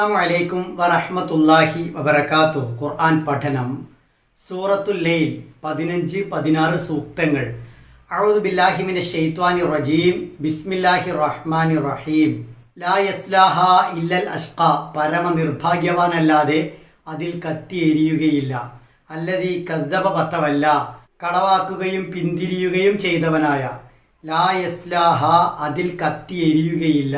അലൈക്കും വറഹമത്തല്ലാഹി വബർക്കാത്തു ഖുർആൻ പഠനം സൂറത്തുൽ ലൈൽ പതിനഞ്ച് പതിനാറ് സൂക്തങ്ങൾ. അഊദു ബില്ലാഹി മിനശ് ശൈത്വാനി റജീം. ബിസ്മില്ലാഹി റഹ്മാനി റഹീം. ലാ യസ്ലാഹ ഇല്ലൽ അഷ്ക പരമ നിർഭാഗ്യവാനല്ലാതെ അതിൽ കത്തിയെരിയുകയില്ല അല്ലതി കദ്ദബ പത്തവല്ല. കളവാക്കുകയും പിന്തിരിയുകയും ചെയ്തവനായ. ലാ യസ്ലാഹ അതിൽ കത്തി എരിയുകയില്ല.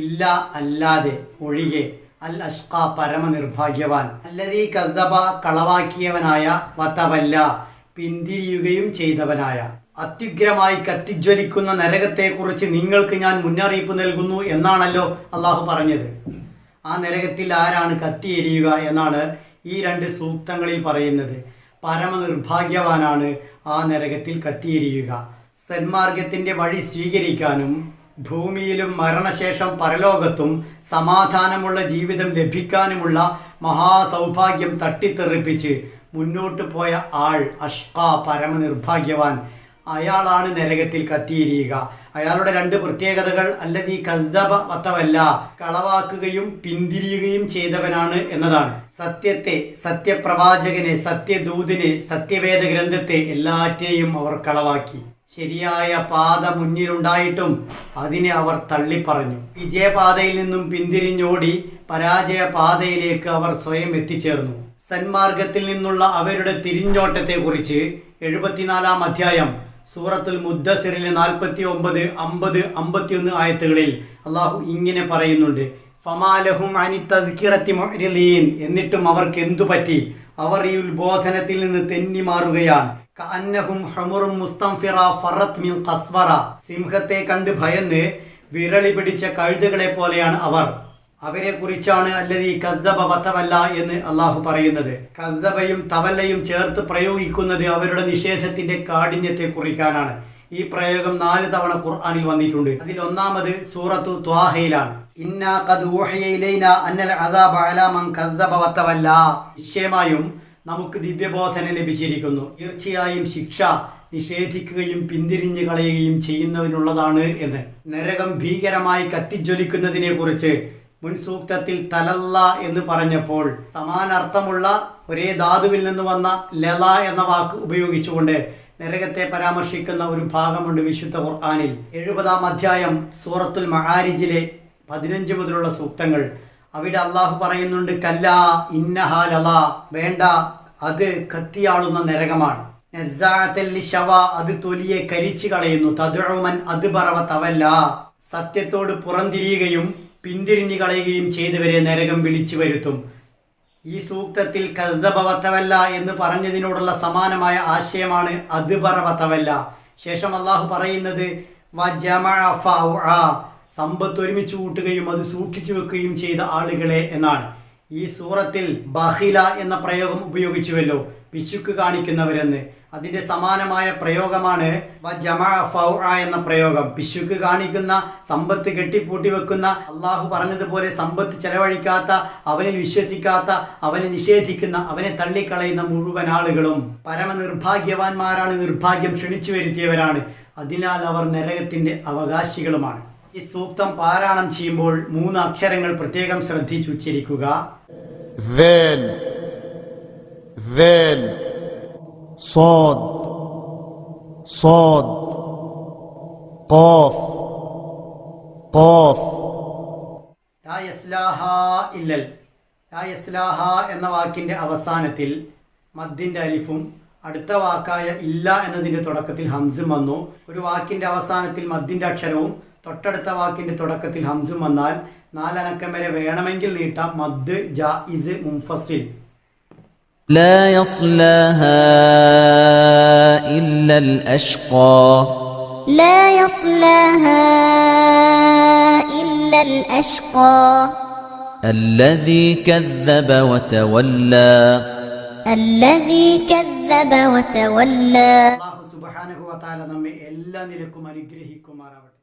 ഇല്ല അല്ലാതെ ഒഴികെ അൽ അഷ്ക പരമ നിർഭാഗ്യവാൻ അല്ലതീ കദ്ദബ കളവാക്കിയവനായ വത്തവല്ല പിന്തിരിയുകയും ചെയ്തവനായ. അത്യുഗ്രമായി കത്തിജ്വലിക്കുന്ന നരകത്തെക്കുറിച്ച് നിങ്ങൾക്ക് ഞാൻ മുന്നറിയിപ്പ് നൽകുന്നു എന്നാണല്ലോ അള്ളാഹു പറഞ്ഞത്. ആ നരകത്തിൽ ആരാണ് കത്തിയെരിയുക എന്നാണ് ഈ രണ്ട് സൂക്തങ്ങളിൽ പറയുന്നത്. പരമ നിർഭാഗ്യവാനാണ് ആ നരകത്തിൽ കത്തിയെരിയുക. സന്മാർഗത്തിന്റെ വഴി സ്വീകരിക്കാനും ഭൂമിയിലും മരണശേഷം പരലോകത്തും സമാധാനമുള്ള ജീവിതം ലഭിക്കാനുമുള്ള മഹാസൗഭാഗ്യം തട്ടിത്തെറിപ്പിച്ച് മുന്നോട്ട് പോയ ആൾ അഷ്ക പരമനിർഭാഗ്യവാൻ. അയാളാണ് നരകത്തിൽ കത്തിയിരിയുക അയാളുടെ രണ്ട് പ്രത്യേകതകൾ അല്ലതീ കദ്ദബ വത്തവല്ല കളവാക്കുകയും പിന്തിരിയുകയും ചെയ്തവനാണ് എന്നതാണ്. സത്യത്തെ സത്യപ്രവാചകനെ സത്യദൂതിനെ സത്യവേദ ഗ്രന്ഥത്തെ എല്ലാറ്റിനെയും അവർ കളവാക്കി. ശരിയായ പാത മുന്നിലുണ്ടായിട്ടും അതിനെ അവർ തള്ളിപ്പറഞ്ഞു. വിജയപാതയിൽ നിന്നും പിന്തിരിഞ്ഞോടി പരാജയ പാതയിലേക്ക് അവർ സ്വയം എത്തിച്ചേർന്നു. സന്മാർഗത്തിൽ നിന്നുള്ള അവരുടെ തിരിഞ്ഞോട്ടത്തെക്കുറിച്ച് എഴുപത്തിനാലാം അധ്യായം സൂറത്തുൽ മുദ്ദസിറിലെ നാൽപ്പത്തി ഒമ്പത് അമ്പത് അമ്പത്തിയൊന്ന് ആയത്തുകളിൽ അള്ളാഹു ഇങ്ങനെ പറയുന്നുണ്ട്. ഫമാലഹും അനിത്തദ്ക്കിറത്തി എന്നിട്ടും അവർക്ക് എന്തു പറ്റി അവർ ഈ ഉത്ബോധനത്തിൽ നിന്ന് തെന്നി മാറുകയാണ്. മുസ്തംഫിറ മിൻ ഖസ്വറ. സിംഹത്തെ കണ്ട് ഭയന്ന് വിരളി പിടിച്ച കഴുതുകളെ പോലെയാണ് അവർ. അവരെ കുറിച്ചാണ് അല്ലതി കദ്ദബ വത്തവല്ല എന്ന് അള്ളാഹു പറയുന്നത്. കദ്ദബയും തവല്ലയും ചേർത്ത് പ്രയോഗിക്കുന്നത് അവരുടെ നിഷേധത്തിന്റെ കാഠിന്യത്തെ കുറിക്കാനാണ്. ഈ പ്രയോഗം നാല് തവണ ഖുർആാനിൽ വന്നിട്ടുണ്ട്. അതിൽ ഒന്നാമത് സൂറത്തു ത്വാഹയിലാണ്. ഇന്നാ ഇലൈന അന്നൽ അദാബ അലാ മൻ കദ്ദബ വത്തവല്ല നിശ്ചയമായും നമുക്ക് ദിവ്യബോധന ലഭിച്ചിരിക്കുന്നു. തീർച്ചയായും ശിക്ഷ നിഷേധിക്കുകയും പിന്തിരിഞ്ഞു കളയുകയും ചെയ്യുന്നതിനുള്ളതാണ് എന്ന്. നരകം ഭീകരമായി കത്തിജ്വലിക്കുന്നതിനെ കുറിച്ച് മുൻ സൂക്തത്തിൽ തലല്ല എന്ന് പറഞ്ഞപ്പോൾ സമാനർത്ഥമുള്ള ഒരേ ധാതുവിൽ നിന്ന് വന്ന ലല എന്ന വാക്ക് ഉപയോഗിച്ചുകൊണ്ട് നരകത്തെ പരാമർശിക്കുന്ന ഒരു ഭാഗമുണ്ട് വിശുദ്ധ ഖുർആാനിൽ. എഴുപതാം അധ്യായം സൂറത്തുൽ മഹാരിജിലെ പതിനഞ്ച് മുതലുള്ള സൂക്തങ്ങൾ അവിടെ അള്ളാഹു പറയുന്നുണ്ട് കല്ല ഇന്നഹാലല വേണ്ട അത് കത്തിയാളുന്ന നരകമാണ്. അത് തൊലിയെ കരിച്ചു കളയുന്നു. തതുഴുമൻ അത് പറവ തവല്ല. സത്യത്തോട് പുറംതിരിയുകയും പിന്തിരിഞ്ഞു കളയുകയും ചെയ്തവരെ നരകം വിളിച്ചു വരുത്തും. ഈ സൂക്തത്തിൽ കരുതഭവത്തവല്ല എന്ന് പറഞ്ഞതിനോടുള്ള സമാനമായ ആശയമാണ് അത് പറവത്തവല്ല ശേഷം അള്ളാഹു പറയുന്നത് വജമഅ ഫൗഅ. സമ്പത്ത് ഒരുമിച്ച് കൂട്ടുകയും അത് സൂക്ഷിച്ചു വെക്കുകയും ചെയ്ത ആളുകളെ എന്നാണ്. ഈ സൂറത്തിൽ ബഹില എന്ന പ്രയോഗം ഉപയോഗിച്ചുവല്ലോ പിശുക്ക് കാണിക്കുന്നവരെന്ന്. അതിന്റെ സമാനമായ പ്രയോഗമാണ് എന്ന പ്രയോഗം. പിശുക്ക് കാണിക്കുന്ന സമ്പത്ത് കെട്ടിപ്പൂട്ടി വെക്കുന്ന അള്ളാഹു പറഞ്ഞതുപോലെ സമ്പത്ത് ചെലവഴിക്കാത്ത അവനിൽ വിശ്വസിക്കാത്ത അവനെ നിഷേധിക്കുന്ന അവനെ തള്ളിക്കളയുന്ന മുഴുവൻ ആളുകളും പരമ നിർഭാഗ്യവാന്മാരാണ് നിർഭാഗ്യം ക്ഷണിച്ചു വരുത്തിയവരാണ്. അതിനാൽ അവർ നരകത്തിന്റെ അവകാശികളുമാണ്. ഈ സൂക്തം പാരായണം ചെയ്യുമ്പോൾ മൂന്ന് അക്ഷരങ്ങൾ പ്രത്യേകം ശ്രദ്ധിച്ചുച്ചരിക്കുക ذال ذال صاد صاد قاف قاف ലാ യസ്ലാഹ ഇല്ലൽ ലാ യസ്ലാഹ എന്ന വാക്കിന്റെ അവസാനത്തിൽ മദ്ദിന്റെ അലിഫും അടുത്ത വാക്കായ ഇല്ല എന്നതിന്റെ തുടക്കത്തിൽ ഹംസും വന്നു ഒരു വാക്കിന്റെ അവസാനത്തിൽ മദ്ദിന്റെ അക്ഷരവും തൊട്ടടുത്ത വാക്കിന്റെ തുടക്കത്തിൽ ഹംസും വന്നാൽ നാലനക്കം വരെ വേണമെങ്കിൽ നീട്ടാം മദ് ജായിസ് മുംഫസിൽ لا يصلاها إلا الأشقى لا يصلاها إلا الأشقى الذي كذب وتولى الذي كذب وتولى അള്ളാഹു സുബ്ഹാനഹു വതആല നമ്മെ എല്ലാ നിലക്കും അനുഗ്രഹിക്കുമാറാവട്ടെ